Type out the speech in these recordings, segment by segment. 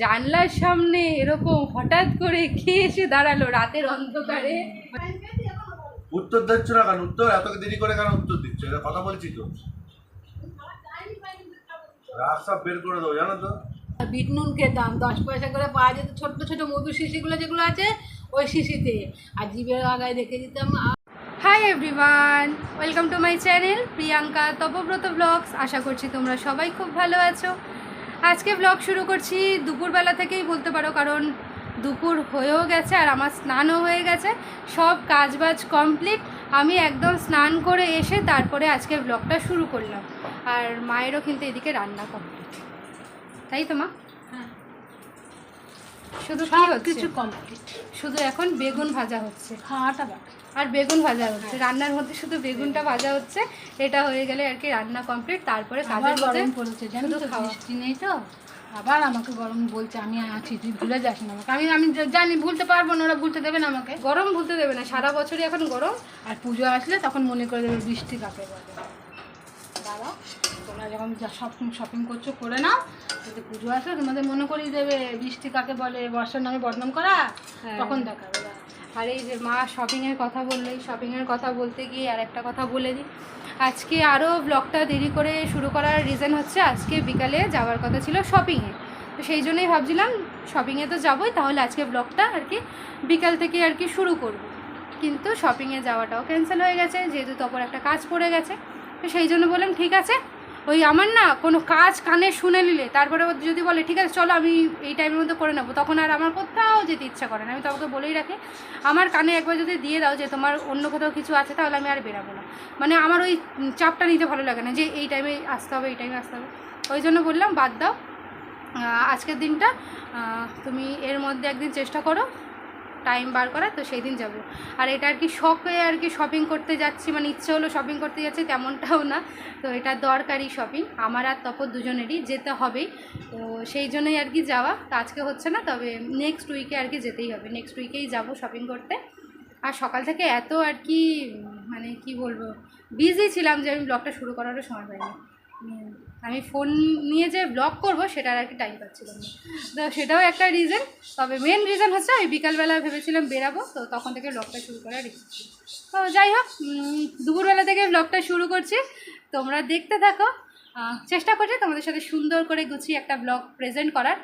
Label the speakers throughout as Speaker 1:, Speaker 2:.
Speaker 1: জানলার সামনে এরকম হঠাৎ করে কে এসে দাঁড়াল রাতের অন্ধকারে?
Speaker 2: উত্তর দিচ্ছ না কেন? উত্তর এত দেরি করে কেন উত্তর দিচ্ছ? এটা কথা বলছি তো। রাস্তা বের করে দেবো জানো তো।
Speaker 3: বিট নুন খেতাম দশ পয়সা করে পাওয়া যেত ছোট্ট ছোট মধু শিশিগুলো যেগুলো আছে ওই শিশিতে। আর জিভের আগায় রেখে দিতাম
Speaker 1: hi everyone welcome to my channel Priyanka Tapabrata blogs আশা করছি তোমরা সবাই খুব ভালো আছো। আজকে ব্লগ শুরু করছি দুপুরবেলা থেকেই বলতে পারো কারণ দুপুর হয়েও গেছে আর আমার স্নানও হয়ে গেছে। সব কাজবাজ কমপ্লিট আমি একদম স্নান করে এসে তারপরে আজকে ব্লগটা শুরু করলাম। আর মায়েরও কিন্তু এদিকে রান্না কমপ্লিট তাই তো মা?
Speaker 3: হ্যাঁ।
Speaker 1: শুধু কি হচ্ছে?
Speaker 3: কিছু কমপ্লিট
Speaker 1: শুধু এখন বেগুন ভাজা হচ্ছে।
Speaker 3: খাওয়াটা বাকি।
Speaker 1: আর বেগুন ভাজা হচ্ছে। রান্নার মধ্যে শুধু বেগুনটা ভাজা হচ্ছে এটা হয়ে গেলে আর কি রান্না কমপ্লিট তারপরে কাজের মধ্যে
Speaker 3: গরম পড়েছে জানো তো। বৃষ্টি নেই তো? আবার আমাকে গরম বলছে আমি আছি তুই ভুলে যাস না আমাকে। আমি আমি জানি ভুলতে পারব না ওরা ভুলতে দেবে না আমাকে।
Speaker 1: গরম ভুলতে দেবে না সারা বছরই এখন গরম।
Speaker 3: আর পুজো আসলে তখন মনে করে দেবে বৃষ্টি কাকে বলে। দাঁড়াও তোমরা যখন যা শপিং শপিং করছ করে নাও। যদি পুজো আসলে তোমাদের মনে করিয়ে দেবে বৃষ্টি কাকে বলে বর্ষার নামে বদনাম করা?
Speaker 1: হ্যাঁ।
Speaker 3: তখন দেখাবে।
Speaker 1: আর এই যে মা শপিংয়ের কথা বললেই শপিংয়ের কথা বলতে গিয়ে আর একটা কথা বলে দিই। আজকে আরও ব্লগটা দেরি করে শুরু করার রিজন হচ্ছে আজকে বিকালে যাওয়ার কথা ছিল শপিংয়ে তো সেই জন্যই ভাবছিলাম শপিংয়ে তো যাবোই, তাহলে আজকে ব্লগটা আর কি বিকাল থেকে আর কি শুরু করব। কিন্তু শপিংয়ে যাওয়াটাও ক্যান্সেল হয়ে গেছে, যেহেতু তখন একটা কাজ পড়ে গেছে। তো সেই জন্য বললাম, ঠিক আছে ওই আমার না কোনো কাজ কানে শুনে নিলে, তারপরে যদি বলে, ঠিক আছে, চলো আমি এই টাইমের মধ্যে করে নেব, তখন আর আমার কোথাও যেতে ইচ্ছা করে না। আমি তোমাকে বলেই রাখি, আমার কানে একবার যদি দিয়ে দাও যে তোমার অন্য কোথাও কিছু আছে, তাহলে আমি আর বেরাবো না। মানে আমার ওই চাপটা নিতে ভালো লাগে না যে এই টাইমে আসতে হবে, এই টাইমে আসতে হবে। ওই জন্য বললাম, বাদ দাও। আজকের দিনটা তুমি এর মধ্যে একদিন চেষ্টা করো টাইম বার করা, তো সেই দিন যাব। আর এটা আর কি শখে আর কি শপিং করতে যাচ্ছি মানে ইচ্ছে হলো শপিং করতে যাচ্ছি, তেমনটাও না। তো এটা দরকারি শপিং আমার আর তপর দুজনেরই যেতে হবেই। তো সেই জন্যই আর কি যাওয়া। তো আজকে হচ্ছে না, তবে নেক্সট উইকে আর কি যেতেই হবে। নেক্সট উইকেই যাব শপিং করতে। আর সকাল থেকে এত আর কি মানে কি বলব বিজি ছিলাম যে আমি ব্লগটা শুরু করারও সময় পাইনি। আমি ফোন নিয়ে যে ব্লগ করব, সেটার আর কি টাইম পাচ্ছিলাম না। তো সেটাও একটা রিজন তবে মেন রিজন হচ্ছে, আমি বিকালবেলা ভেবেছিলাম বেরাবো, তো তখন থেকে ব্লগটা শুরু করার ইচ্ছে তো যাই হোক দুপুরবেলা থেকে ব্লগটা শুরু করছি। তোমরা দেখতে থাকো। চেষ্টা করছি তোমাদের সাথে সুন্দর করে গুছিয়ে একটা ব্লগ প্রেজেন্ট করার।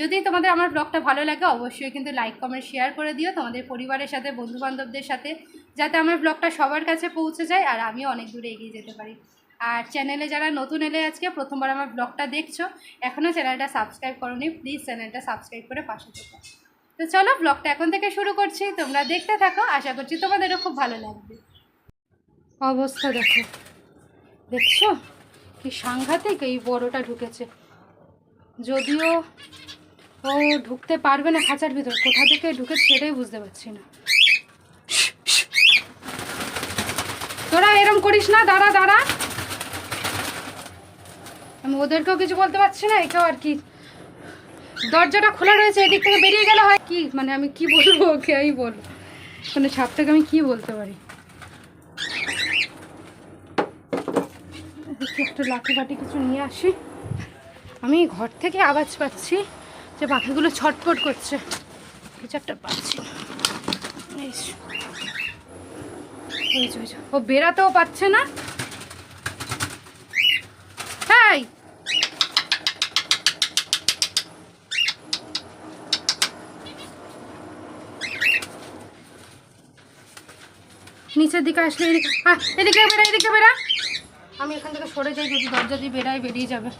Speaker 1: যদি তোমাদের আমার ব্লগটা ভালো লাগে, অবশ্যই কিন্তু লাইক কমেন্ট শেয়ার করে দিও তোমাদের পরিবারের সাথে, বন্ধুবান্ধবদের সাথে, যাতে আমার ব্লগটা সবার কাছে পৌঁছে যায় আর আমিও অনেক দূরে এগিয়ে যেতে পারি। আর চ্যানেলে যারা নতুন এলে আজকে প্রথমবার আমার ব্লগটা দেখছ এখনও চ্যানেলটা সাবস্ক্রাইব করোনি প্লিজ চ্যানেলটা সাবস্ক্রাইব করে পাশে থেকো। তো চলো ব্লগটা এখন থেকে শুরু করছি, তোমরা দেখতে থাকো, আশা করছি তোমাদেরও খুব ভালো লাগবে। অবস্থা দেখো, দেখছ? কি সাংঘাতিক এই বড়টা ঢুকেছে। যদিও ও ঢুকতে পারবে না খাঁচার ভিতর, কোথা থেকে ঢুকে সেটাই বুঝতে পারছি না। তোরা এরম করিস না, দাঁড়া দাঁড়া। আমি ওদেরকেও কিছু বলতে পারছি না একেও আর কি। দরজাটা খোলা রয়েছে, এদিক থেকে বেরিয়ে গেলে হয় কি? মানে আমি কি বলব, ওকে আমি বলব। মানে সাপটাকে আমি কি বলতে পারি? একটু লাঠি বাটি কিছু নিয়ে আসি। আমি ঘর থেকে আওয়াজ পাচ্ছি যে পাখিগুলো ছটফট করছে। কিছু একটা পাচ্ছি। ও বেরাতেও পারছে না এই নিচের দিকে আসলে এদিকে আহ, এদিকে বেরা আমি এখান থেকে সরে যাই যদি দরজা দিয়ে বেরাই বেরিয়ে যাবে।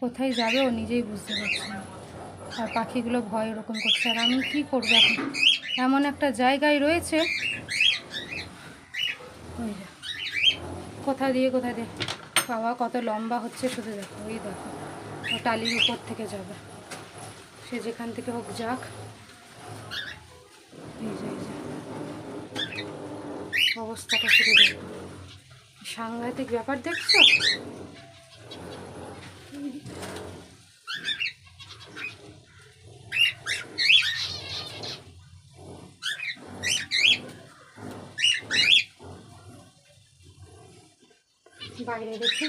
Speaker 1: কোথায় যাবে ও নিজেই বুঝতে পারছে না। আর পাখিগুলো ভয় ওরকম করছে। আর আমি কী করব এখন? এমন একটা জায়গায় রয়েছে। কোথা দিয়ে কোথা দিয়ে? বাবা কত লম্বা হচ্ছে শুধু দেখো। ওই দেখো। টালির উপর থেকে যাবে। সে যেখান থেকে হোক যাক। অবস্থাটা দেখো। সাংঘাতিক ব্যাপার দেখছ? বাইরে দেখি।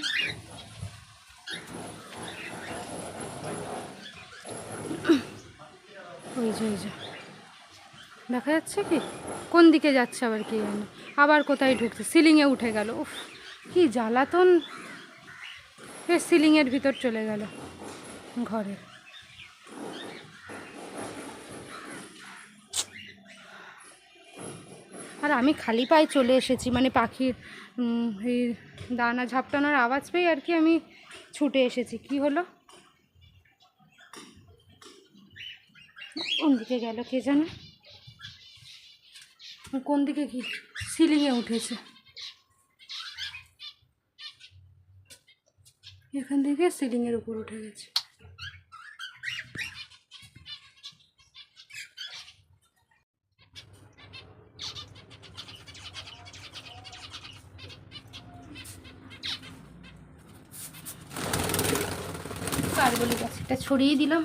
Speaker 1: ওই যে ওই যে। দেখা যাচ্ছে কি? কোন দিকে যাচ্ছে আবার কি জানে? আবার কোথায় ঢুকছে? সিলিংয়ে উঠে গেল। উফ, কি জ্বালাতন। এ সিলিংয়ের ভিতর চলে গেল ঘরে। আর আমি খালি পায়ে চলে এসেছি মানে পাখির এই দানা ঝাপটানোর আওয়াজ পেয়ে আর কি আমি ছুটে এসেছি। কি হলো? কোন দিকে গেল কে জানে? কোন দিকে কি? সিলিংয়ে উঠেছে। এখান থেকে সিলিংয়ের উপর উঠে গেছে। কারবলি গাছটা ছড়িয়ে দিলাম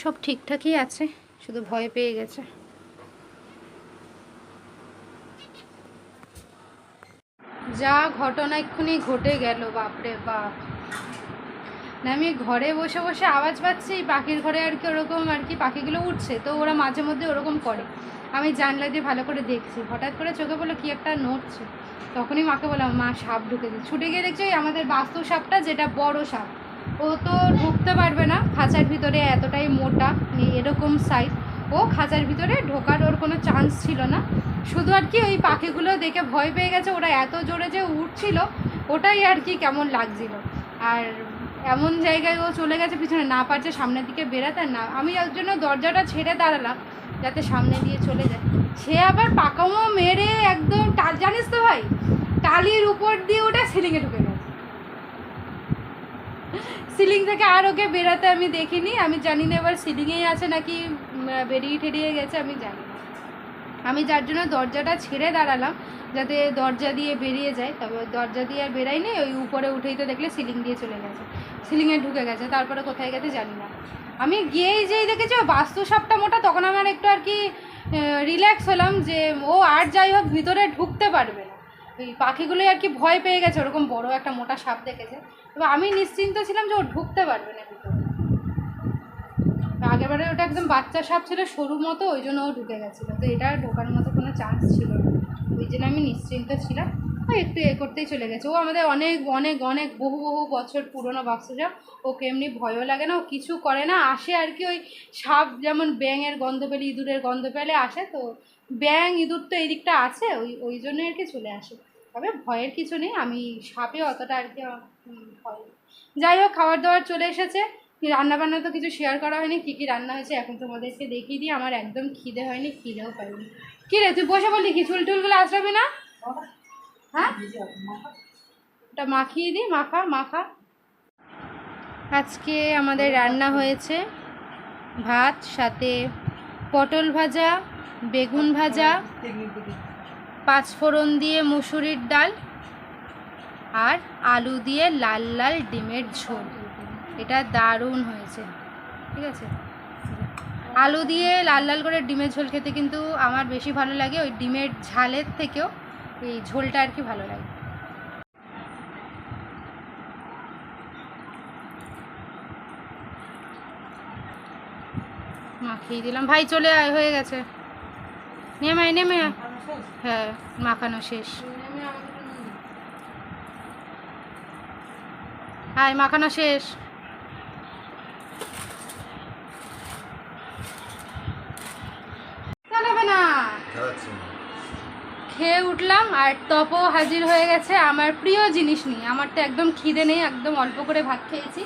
Speaker 1: সব ঠিকঠাকই আছে, শুধু ভয় পেয়ে গেছে। যা ঘটনা এক্ষুনি ঘটে গেল, বাপরে বাপ। না, আমি ঘরে বসে বসে আওয়াজ পাচ্ছি, পাখির ঘরে আর কি ওরকম আর কি পাখিগুলো উঠছে, তো ওরা মাঝে মধ্যে ওরকম করে। আমি জানলা দিয়ে ভালো করে দেখছি, হঠাৎ করে চোখে বলল কি একটা নড়ছে তখনই মাকে বললাম, মা, সাপ ঢুকেছে। ছুটে গিয়ে দেখছি আমাদের বাস্তু সাপটা, যেটা বড় সাপ। ও তো ঢুকতে পারবে না, খাঁচার ভিতরে এতটাই মোটা এরকম সাইজ ও খাঁচার ভিতরে ঢোকার ওর কোনো চান্স ছিল না। শুধু আর কি ওই পাখিগুলো দেখে ভয় পেয়ে গেছে, ওরা এত জোরে যে উঠছিল ওটাই আর কি কেমন লাগছিল। আর এমন জায়গায় ও চলে গেছে, পিছনে না পারছে সামনের দিকে বেরাতে না। আমি ওর জন্য দরজাটা ছেড়ে দাঁড়ালাম, যাতে সামনে দিয়ে চলে যায়। সে আবার পাকামো মেরে একদম টাল জানিস তো ভাই, টালির উপর দিয়ে ওটা সিলিংয়ে ঢুকে সিলিং থেকে আর ওকে বেরাতে আমি দেখিনি। আমি জানি না এবার সিলিংয়েই আছে নাকি বেরিয়ে টেরিয়ে গেছে, আমি জানি না। আমি যার জন্য দরজাটা ছেড়ে দাঁড়ালাম, যাতে দরজা দিয়ে বেরিয়ে যায়। তবে দরজা দিয়ে আর বেরাইনি ওই উপরে উঠেই তো দেখলে সিলিং দিয়ে চলে গেছে। সিলিংয়ে ঢুকে গেছে, তারপরে কোথায় গেছে জানি না। আমি গিয়েই যেই দেখেছি ও বাস্তু সাপটা মোটা, তখন আমার একটু আর কি রিল্যাক্স হলাম যে ও আর যাই হোক, ভিতরে ঢুকতে পারবে না। ওই পাখিগুলোই আর কি ভয় পেয়ে গেছে, ওরকম বড় একটা মোটা সাপ দেখেছে। তবে আমি নিশ্চিন্ত ছিলাম যে ও ঢুকতে পারবে না ভিতরে আগেরবারে ওটা একদম বাচ্চা সাপ ছিল, সরু মতো, ওই জন্য ও ঢুকে গেছিল। তো এটা ঢোকার মতো কোনো চান্স ছিল না। ওই জন্য আমি নিশ্চিন্ত ছিলাম। একটু এ করতেই চলে গেছে। ও আমাদের অনেক অনেক অনেক, বহু বহু বছর পুরনো বাক্স সাপ ওকে এমনি ভয়ও লাগে না, ও কিছু করে না। আসে আর কি ওই সাপ যেমন ব্যাঙের গন্ধ পেলে, ইঁদুরের গন্ধ পেলে আসে, তো ব্যাঙ, ইঁদুর তো এই দিকটা আছে, ওই ওই জন্য আর কি চলে আসে। তবে ভয়ের কিছু নেই আমি সাপে অতটা আর কি আমার, ভয় যাই হোক খাবার দাবার চলে এসেছে। রান্না বান্না তো কিছু শেয়ার করা হয়নি কী কী রান্না হয়েছে এখন তোমাদেরকে দেখিয়ে দিই। আমার একদম খিদে হয়নি খিদেও পাইনি। কী রে তুই বসে বললি কি চুল টুলগুলো আসবে না? হ্যাঁ? ওটা মাখিয়ে দিই মাখা মাখা। আজকে আমাদের রান্না হয়েছে ভাত সাথে পটল ভাজা বেগুন ভাজা। পাঁচফোড়ন দিয়ে মুসুরির ডাল আর আলু দিয়ে লাল লাল ডিমের ঝোল। এটা দারুণ হয়েছে। ঠিক আছে? আলু দিয়ে লাল লাল করে ডিমের ঝোল খেতে কিন্তু আমার বেশি ভালো লাগে। ওই ডিমের ঝালের থেকেও এই ঝোলটা আর কি ভালো লাগে। মাখিয়ে দিলাম। ভাই চলে আয়, হয়ে গেছে। নেমে আয় নেমে হ্যাঁ মাখানো শেষ। আয় মাখানো শেষ। না। খেয়ে উঠলাম আর টপও হাজির হয়ে গেছে আমার প্রিয় জিনিস নিয়ে। আমার তো একদম খিদে নেই একদম অল্প করে ভাত খেয়েছি।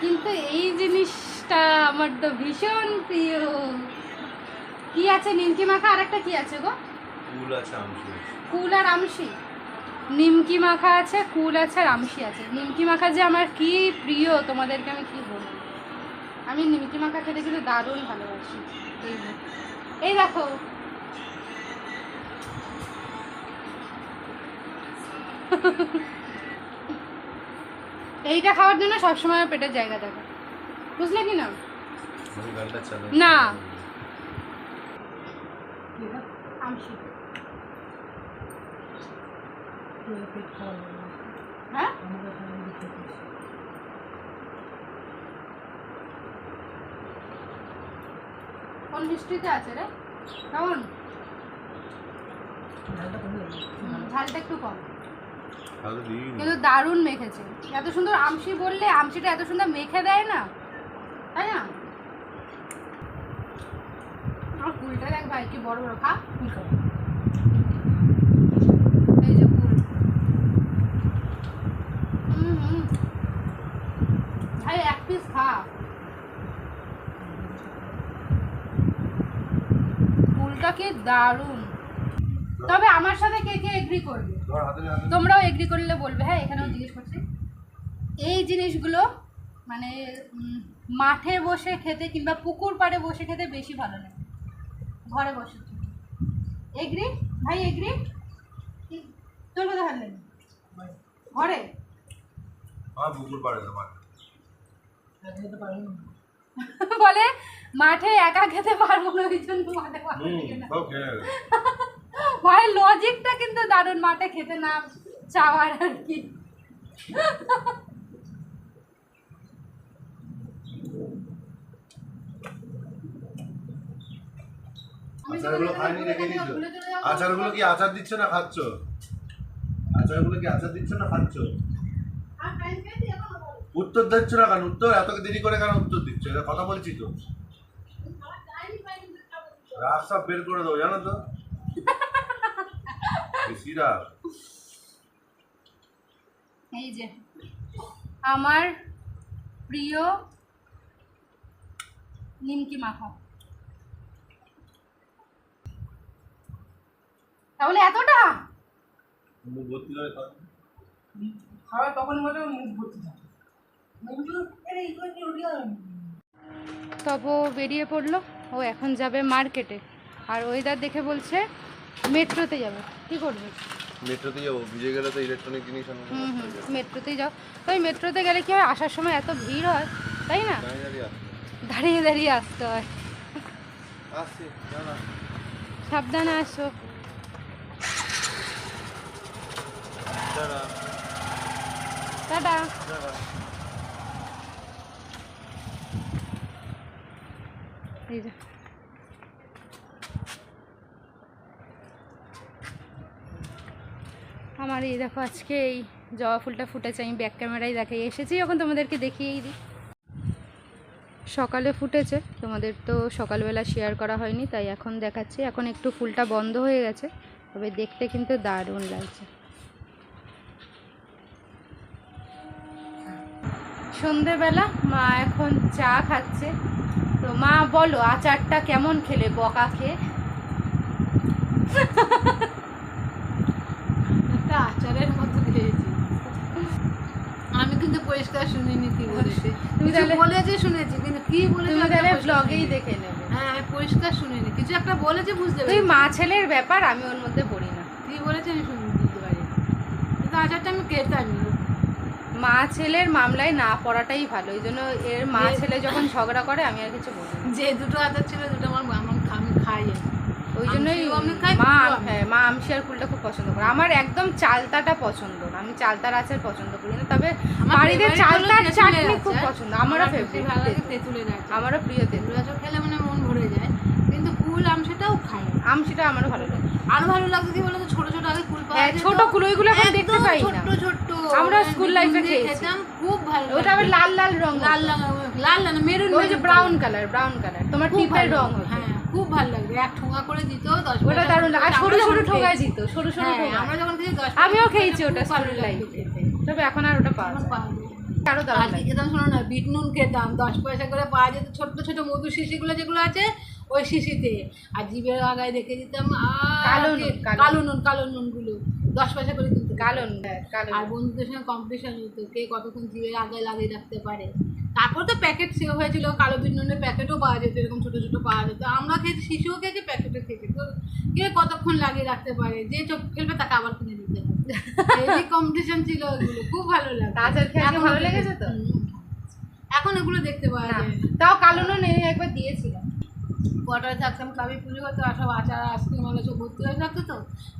Speaker 1: কিন্তু এই জিনিসটা আমার তো ভীষণ প্রিয়। কি আছে নিমকি মাখা? আর একটা কি আছে গো?
Speaker 2: কুল আছে আছে।
Speaker 1: কুল আর আমশি? নিমকি মাখা আছে কুল আছে আর আমশি আছে। নিমকি মাখা যে আমার কি প্রিয় তোমাদেরকে আমি কি বলব? আমি নিমকি মাখা খেতে কিন্তু দারুণ ভালোবাসি। এই এই দেখো। এইটা খাওয়ার জন্য সবসময় পেটের জায়গা থাকে বুঝলে কি না? না। আমশি
Speaker 3: পেট খাওয়া যাবে না।
Speaker 1: হ্যাঁ। কোন মিষ্টিতে আছে রে? কেমন?
Speaker 3: ঝালটা
Speaker 1: হুম, ঝালটা একটু কম কিন্তু দারুণ মেখেছে। এত সুন্দর আমশি বললে আমশিটা এত সুন্দর মেখে দেয় না। তাই না? আমার কুলটা দেখ ভাই কি বড় বড় খা।
Speaker 3: ফুল খাওয়া।
Speaker 1: এই যে কুল হুম হুম ভাই এক পিস খা কুলটা কি দারুণ। তবে আমার সাথে কে কে এগ্রি করবে। তোমরাও এগ্রি করলে বলবে হ্যাঁ এখানেও জিজ্ঞেস করছি। এই জিনিসগুলো মানে মাঠে বসে খেতে কিংবা পুকুর পাড়ে বসে খেতে বেশি ভালো লাগে। ঘরে বসে। এগ্রি ভাই এগ্রি তোর কোথায় ভালো লাগে? ঘরে?
Speaker 2: পুকুর পাড়ে
Speaker 1: বলে মাঠে একা খেতে পারব না ওই জন্য মাঠে ভাই লজিকটা কিন্তু দারুণ মাঠে খেতে না চাওয়ার আর কি।
Speaker 2: আচারগুলো খাইনি রেখে দিচ্ছ আচারগুলো কি আচার দিচ্ছ না খাচ্ছ? আচারগুলো কি আচার দিচ্ছ না খাচ্ছ? উত্তর দিচ্ছ না কেন? উত্তর এত দেরি করে কেন উত্তর দিচ্ছ? এটা কথা বলছি তো। রাগ সব বের করে দেবো জানো তো?
Speaker 1: এই যে আমার প্রিয় নিমকি মাখা। তাহলে এতটা?
Speaker 2: মুখ ভর্তি করে খাও।
Speaker 3: খাওয়া তখন বলে মুখ ভর্তি থাকে।
Speaker 1: তব বেরিয়ে পড়ল। ও এখন যাবে মার্কেটে। আর ওয়েদার দেখে বলছে মেট্রোতে যাবে। কি করবে?
Speaker 2: মেট্রোতে যাব। ভিজে গেলে তো ইলেকট্রনিক জিনিস
Speaker 1: মেট্রোতেই যাও। তবে মেট্রোতে গেলে কি হয়? আসার সময় এত ভিড় হয় তাই না? দাঁড়িয়ে দাঁড়িয়ে আসতে হয়। সাবধানে আসো। টাটা। এই আমার এই দেখো আজকে এই জবা ফুলটা ফুটেছে, আমি ব্যাক ক্যামেরায় দেখাই এসেছি যখন তোমাদেরকে দেখিয়েই দিই। সকালে ফুটেছে, তোমাদের তো সকালবেলা শেয়ার করা হয়নি, তাই এখন দেখাচ্ছি। এখন একটু ফুলটা বন্ধ হয়ে গেছে, তবে দেখতে কিন্তু দারুণ লাগছে। সন্ধেবেলা মা এখন চা খাচ্ছে। তো মা বলো আচারটা কেমন খেলে বকা খেয়ে?
Speaker 3: একটা আচারের মতো খেয়েছি। আমি কিন্তু পরিষ্কার শুনিনি কি বলেছে।
Speaker 1: তুমি তাহলে-
Speaker 3: বলেছে শুনেছি কিন্তু কি বলেছে
Speaker 1: তুমি তাহলে ব্লগেই দেখে নেবে।
Speaker 3: হ্যাঁ আমি পরিষ্কার শুনিনি। কিছু একটা বলেছে বুঝতে
Speaker 1: তুই
Speaker 3: পারি
Speaker 1: মা ছেলের ব্যাপার আমি ওর মধ্যে পড়ি না।
Speaker 3: কি বলেছে আমি শুনি বুঝতে পারি কিন্তু আচারটা আমি খেতামই।
Speaker 1: মা ছেলের মামলায় না পড়াটাই ভালো এই জন্য এর মা ছেলে যখন ঝগড়া করে আমি আর কিছু বলি
Speaker 3: যে দুটো আচার ছিল দুটো আমার আমি খাই
Speaker 1: ওই জন্যই মা হ্যাঁ মা আমসি আর কুলটা খুব পছন্দ করে। আমার একদম চালতাটা পছন্দ না আমি চালতার আচার পছন্দ করি না তবে বাড়িতে চালতার চাটনি খুব পছন্দ আমারও
Speaker 3: আমার বেশি ভালো লাগে
Speaker 1: ফেভারিট
Speaker 3: তেঁতুলের আচার।
Speaker 1: আমারও প্রিয় তেঁতুল
Speaker 3: আচার খেলে মানে মন ভরে যায় কিন্তু কুল আম সেটাও খাই
Speaker 1: আমসিটা আমারও ভালো লাগে।
Speaker 3: আরও ভালো লাগতো কি বলতো? ছোট ছোট আগে কুল পাওয়া
Speaker 1: হ্যাঁ। ছোট কুল, ওইগুলো এখন দেখতে পাই না। আমরা
Speaker 3: দিয়ে
Speaker 1: খেয়েছি।
Speaker 3: খেতাম খুব ভালো
Speaker 1: ওটা আবার লাল লাল রং
Speaker 3: লাল লাল লাল লাল মেরুন
Speaker 1: ওই যে ব্রাউন কালার ব্রাউন কালার তোমার টিপের রং।
Speaker 3: হ্যাঁ খুব ভালো লাগবে এক ঠোঙা করে দিত দশ
Speaker 1: ওটা দারুণ আর সরু
Speaker 3: আমরা
Speaker 1: সরু ঠোঙায় দিত সরু সরু
Speaker 3: হ্যাঁ, আমরা যখন খেয়েছি দশ
Speaker 1: আমিও খেয়েছি ওটা স্কুল লাইফে। তবে এখন আর ওটা পাওয়া যায়।
Speaker 3: আরও
Speaker 1: আর দারুণ
Speaker 3: খেতাম শোনো না বিট নুন খেতাম। দশ পয়সা করে পাওয়া যেত ছোট্ট ছোট মধু শিশিগুলো যেগুলো আছে ওই শিশিতে। আর জিভের আগায় রেখে দিতাম আর
Speaker 1: কালো নুন, কালো
Speaker 3: নুন। কালো নুনগুলো। দশ পয়সা করে কিনতে
Speaker 1: কালো নুন, কালো
Speaker 3: আর বন্ধুদের সঙ্গে কম্পিটিশন হতো কে কতক্ষণ জিভের আগায় লাগিয়ে রাখতে পারে। তারপর তো প্যাকেট সেও হয়েছিল কালো বিনুনের প্যাকেটও পাওয়া যেত এরকম ছোটো ছোটো পাওয়া যেত। আমরা খেয়েছি শিশুও খেয়েছি প্যাকেটও খেয়েছি। তো কে কতক্ষণ লাগিয়ে রাখতে পারে? যে চোখ খেলবে তাকে আবার কিনে দিতে হবে। কম্পিটিশন ছিল ওগুলো খুব ভালো লাগে
Speaker 1: খেয়ে ভালো লেগেছে তো?
Speaker 3: এখন এগুলো দেখতে পাওয়া যায়।
Speaker 1: তাও কালো নুন একবার দিয়েছিলাম।
Speaker 3: কোয়ার্টারে থাকতাম কাবি পুজো হতো আর সব আচার আইসক্রিম হলে সব ভর্তি হয়ে থাকতো তো?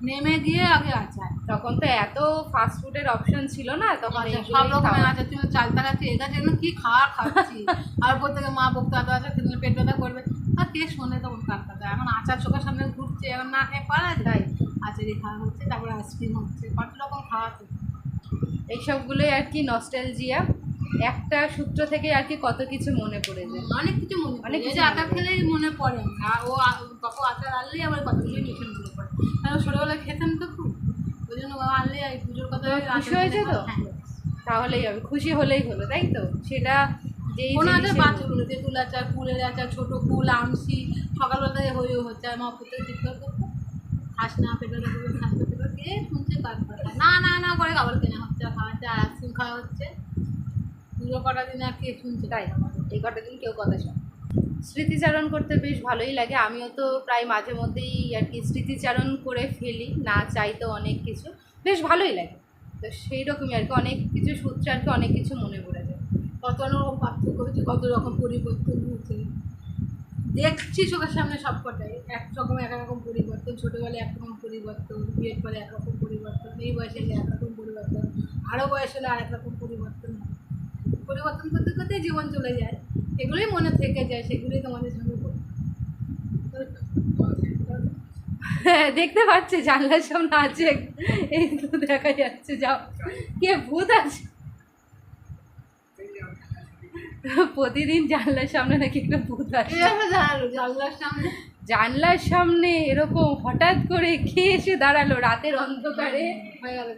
Speaker 3: নেমে গিয়ে আগে আচার।
Speaker 1: তখন তো এত ফাস্ট ফুডের অপশন ছিল না তখন
Speaker 3: সব রকমের আচার তুমি চালতা খাচ্ছি এটা যেন কি খাওয়া খাচ্ছি? আর উপর থেকে মা বকতে এত আচার খেলে পেট ব্যথা করবে। আর কে শোনে তখন কার কথা এখন আচার চোখের সামনে ঘুরছে এখন না খেয়ে পারা যায়। আচারই খাওয়া হচ্ছে তারপরে আইসক্রিম হচ্ছে কত রকম খাওয়া হচ্ছে।
Speaker 1: এইসবগুলোই আর কি নস্টালজিয়া একটা সূত্র থেকে আর কি কত কিছু মনে পড়ে যায়।
Speaker 3: অনেক কিছু মনে
Speaker 1: অনেক কিছু পড়ে।
Speaker 3: খেলেই মনে পড়ে। আর ও বাপু আচার আনলেই আমার কতগুলো নিশন মনে পড়ে। কারণ ছোটোবেলায় খেতাম তো খুব। ওই জন্য ও আনলে পুজোর কথা
Speaker 1: খুশি হয়েছে তো?
Speaker 3: হ্যাঁ।
Speaker 1: তাহলেই হবে খুশি হলেই হলো তাই তো? সেটা যেই
Speaker 3: কোনো আচার তেঁতুল আচার কুলের আচার ছোটো কুল আমসি সকালবেলা থেকে হয়ে হচ্ছে আর মা প্রত্যেক চিৎকার করতো। খাস না পেটে খাস না পেটে শুনছে কাজ না না না করে খাবার কেনা হচ্ছে আর খাওয়া হচ্ছে আর আইসক্রিম খাওয়া হচ্ছে। পুজো কটা দিন আর কে শুনছে
Speaker 1: তাই এই কটা দিন কেউ কথা শোনে স্মৃতিচারণ করতে বেশ ভালোই লাগে। আমিও তো প্রায় মাঝে মধ্যেই আর কি স্মৃতিচারণ করে ফেলি না চাইতো অনেক কিছু। বেশ ভালোই লাগে। তো সেই রকমই আর কি অনেক কিছু সূত্রে আর কি অনেক কিছু মনে পড়ে যায়।
Speaker 3: কত রকম পার্থক্য হচ্ছে কত রকম পরিবর্তন হচ্ছে। দেখছি চোখের সামনে সব কটাই এক রকম এক রকম পরিবর্তন। ছোটোবেলায় একরকম পরিবর্তন বিয়ের পরে একরকম পরিবর্তন এই বয়সে এলে একরকম পরিবর্তন আরও বয়স হলে আরেক রকম। পরিবর্তন করতে করতে জীবন চলে যায়। এগুলোই মনে থেকে যায় সেগুলোই তোমাদের সঙ্গে বলি।
Speaker 1: হ্যাঁ দেখতে পাচ্ছে জানলার সামনে আছে। এই তো দেখা যাচ্ছে যাও। কে ভূত আছে? প্রতিদিন জানলার সামনে নাকি একটা ভূত আছে
Speaker 3: জানলার সামনে।
Speaker 1: জানলার সামনে এরকম হঠাৎ করে কে এসে দাঁড়াল রাতের অন্ধকারে?
Speaker 3: হয়ে গেল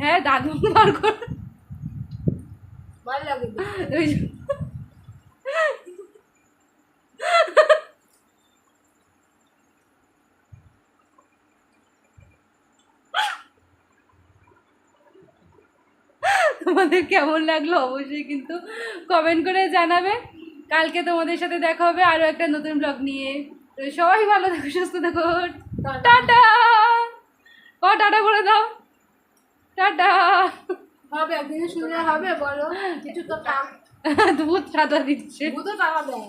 Speaker 1: হ্যাঁ দাদু বার করে।
Speaker 3: ভালো লাগে
Speaker 1: তোমাদের কেমন লাগল অবশ্যই কিন্তু কমেন্ট করে জানাবে। কালকে তোমাদের সাথে দেখা হবে আরও একটা নতুন ব্লগ নিয়ে। তো সবাই ভালো থাকো সুস্থ থাকো। টাটা। ও টাটা করে দাও। টাটা।
Speaker 3: হবে একদিনে শুনে হবে বলো। কিছু তো
Speaker 1: দুধ টাটা দিচ্ছে।
Speaker 3: দুধ টাকা দেয়